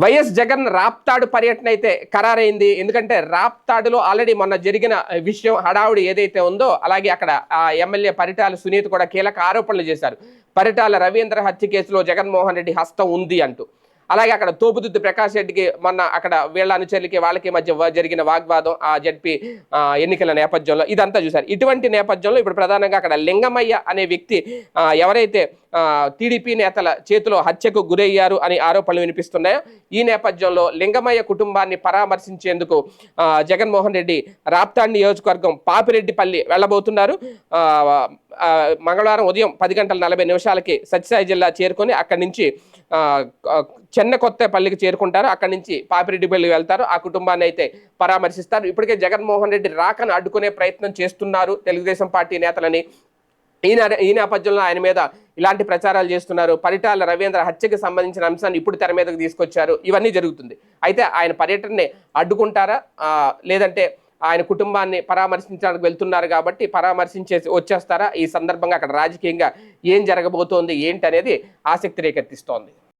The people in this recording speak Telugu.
వైఎస్ జగన్ రాప్తాడు పర్యటన అయితే ఖరారైంది. ఎందుకంటే రాప్తాడులో ఆల్రెడీ మొన్న జరిగిన విషయం హడావుడి ఏదైతే ఉందో అలాగే అక్కడ ఆ ఎమ్మెల్యే పరిటాల సునీత కూడా కీలక ఆరోపణలు చేశారు. పరిటాల రవీంద్ర హత్య కేసులో జగన్మోహన్ రెడ్డి హస్తం ఉంది అంటూ. అలాగే అక్కడ తోపుదుద్దు ప్రకాష్ రెడ్డికి మొన్న అక్కడ వీళ్ళ అనుచరులకి వాళ్ళకి మధ్య జరిగిన వాగ్వాదం ఆ జడ్పీ ఎన్నికల నేపథ్యంలో ఇదంతా చూశారు. ఇటువంటి నేపథ్యంలో ఇప్పుడు ప్రధానంగా అక్కడ లింగమయ్య అనే వ్యక్తి ఎవరైతే టీడీపీ నేతల చేతిలో హత్యకు గురయ్యారు అని ఆరోపణలు వినిపిస్తున్నాయో ఈ నేపథ్యంలో లింగమయ్య కుటుంబాన్ని పరామర్శించేందుకు జగన్మోహన్ రెడ్డి రాప్తాడ్ నియోజకవర్గం పాపిరెడ్డిపల్లి వెళ్ళబోతున్నారు. మంగళవారం ఉదయం పది గంటల నలభై నిమిషాలకి సత్యసాయి జిల్లా చేరుకొని అక్కడి నుంచి ఆ, కొత్త చెన్న కొత్తపల్లికి చేరుకుంటారు. అక్కడి నుంచి పాపిరెడ్డిపల్లి వెళ్తారు. ఆ కుటుంబాన్ని అయితే పరామర్శిస్తారు. ఇప్పటికే జగన్మోహన్ రెడ్డి రాకను అడ్డుకునే ప్రయత్నం చేస్తున్నారు తెలుగుదేశం పార్టీ నేతలని. ఈ నే- ఈ నేపథ్యంలో ఆయన మీద ఇలాంటి ప్రచారాలు చేస్తున్నారు. పరిటాల రవీంద్ర హత్యకు సంబంధించిన అంశాన్ని ఇప్పుడు తెర మీదకు తీసుకొచ్చారు. ఇవన్నీ జరుగుతుంది. అయితే ఆయన పర్యటనని అడ్డుకుంటారా? లేదంటే ఆయన కుటుంబాన్ని పరామర్శించడానికి వెళ్తున్నారు కాబట్టి పరామర్శించేసి వచ్చేస్తారా? ఈ సందర్భంగా అక్కడ రాజకీయంగా ఏం జరగబోతోంది? ఏంటి అనేది ఆసక్తి రేకెత్తిస్తోంది.